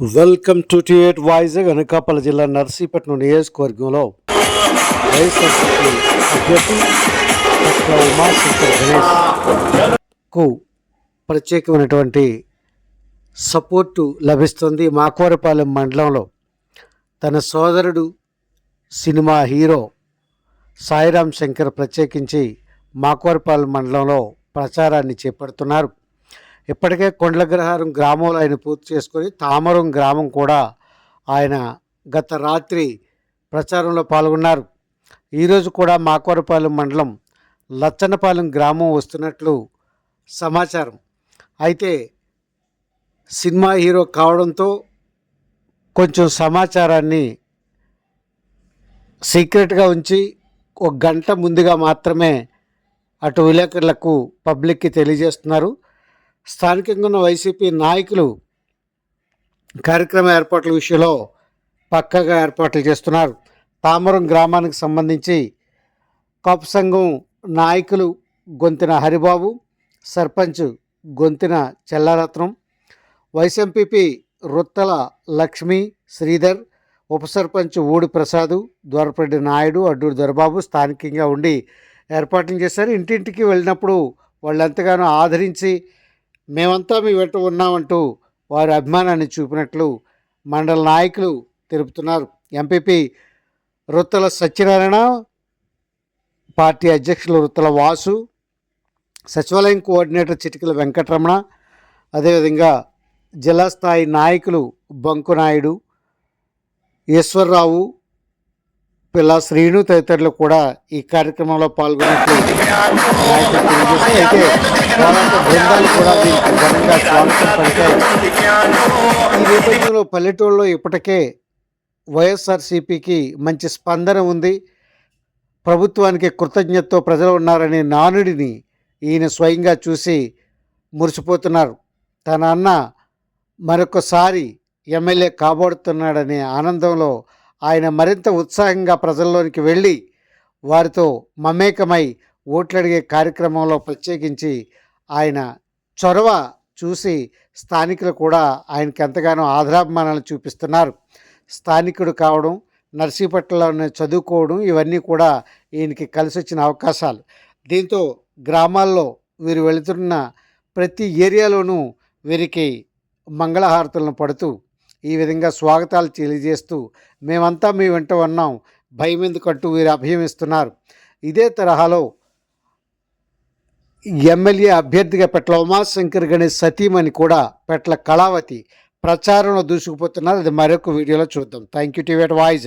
Welcome to eight Vizag Anakapalli జిల్లా నర్సీపట్నం నియోజకవర్గంలో వైఎస్ఆర్సీపీ అభ్యర్థి డాక్టర్ ప్రత్యేకమైనటువంటి సపోర్టు లభిస్తుంది మాకోరపాలెం మండలంలో. తన సోదరుడు సినిమా హీరో సాయిరాం శంకర్ ప్రత్యేకించి మాకోరపాలెం మండలంలో ప్రచారాన్ని చేపడుతున్నారు. ఇప్పటికే కొండలగ్రహారం గ్రామంలో ఆయన పూర్తి చేసుకొని తామరం గ్రామం కూడా ఆయన గత రాత్రి ప్రచారంలో పాల్గొన్నారు. ఈరోజు కూడా మాకోరపాలెం మండలం లచ్చనపాలెం గ్రామం వస్తున్నట్లు సమాచారం. అయితే సినిమా హీరో కావడంతో కొంచెం సమాచారాన్ని సీక్రెట్గా ఉంచి ఒక గంట ముందుగా మాత్రమే అటు విలేకరులకు పబ్లిక్కి తెలియజేస్తున్నారు. స్థానికంగా ఉన్న వైసీపీ నాయకులు కార్యక్రమ ఏర్పాట్ల విషయంలో పక్కగా ఏర్పాట్లు చేస్తున్నారు. తామరం గ్రామానికి సంబంధించి కాపు సంఘం నాయకులు గొంతిన హరిబాబు సర్పంచ్ గొంతిన చెల్లారత్నం వైఎస్ఎంపీపీ రొత్తల లక్ష్మి శ్రీధర్ ఉప సర్పంచ్ ఊడి ప్రసాదు ద్వారపరెడ్డి నాయుడు అడ్డూరు దొరబాబు స్థానికంగా ఉండి ఏర్పాట్లు చేశారు. ఇంటింటికి వెళ్ళినప్పుడు వాళ్ళు ఎంతగానో ఆదరించి మేమంతా మీ వెంట ఉన్నామంటూ వారి అభిమానాన్ని చూపినట్లు మండల నాయకులు తెలుపుతున్నారు. ఎంపీపీ రుత్తల సత్యనారాయణ పార్టీ అధ్యక్షులు రుత్తల వాసు సచివాలయం కోఆర్డినేటర్ చిటికల వెంకటరమణ అదేవిధంగా జిల్లా స్థాయి నాయకులు బంకు నాయుడు ఈశ్వరరావు పిల్ల శ్రీను తదితరులు కూడా ఈ కార్యక్రమంలో పాల్గొన్నట్లు. అయితే బృందాలు కూడా దీనికి ఘనంగా స్వాగతం పలికాయి ఈ నేపథ్యంలో పల్లెటూళ్ళలో ఇప్పటికే వైఎస్ఆర్సీపీకి మంచి స్పందన ఉంది ప్రభుత్వానికి కృతజ్ఞతతో ప్రజలు ఉన్నారనే నానుడిని ఈయన స్వయంగా చూసి మురిసిపోతున్నారు తన అన్న మరొకసారి ఎమ్మెల్యే కాబోడుతున్నాడనే ఆనందంలో ఆయన మరింత ఉత్సాహంగా ప్రజల్లోనికి వెళ్ళి వారితో మమేకమై ఓట్లడిగే కార్యక్రమంలో ప్రత్యేకించి ఆయన చొరవ చూసి స్థానికులు కూడా ఆయనకి ఎంతగానో ఆదరాభిమానాలు చూపిస్తున్నారు. స్థానికుడు కావడం నర్సీపట్నంలో చదువుకోవడం ఇవన్నీ కూడా ఈయనకి కలిసి వచ్చిన అవకాశాలు. దీంతో గ్రామాల్లో వీరు వెళుతున్న ప్రతి ఏరియాలోనూ వీరికి మంగళహారతులను పడుతూ ఈ విధంగా స్వాగతాలు తెలియజేస్తూ మేమంతా మీ వెంట ఉన్నాం. భయం ఎందుకంటూ వీరు అభయమిస్తున్నారు ఇదే తరహాలో ఎమ్మెల్యే అభ్యర్థిగా పెట్ల ఉమాశంకర్ గణేష్ సతీమణి కూడా పెట్ల కళావతి ప్రచారంలో దూసుకుపోతున్నారు. అది మరొక వీడియోలో చూద్దాం. Thank you TV voice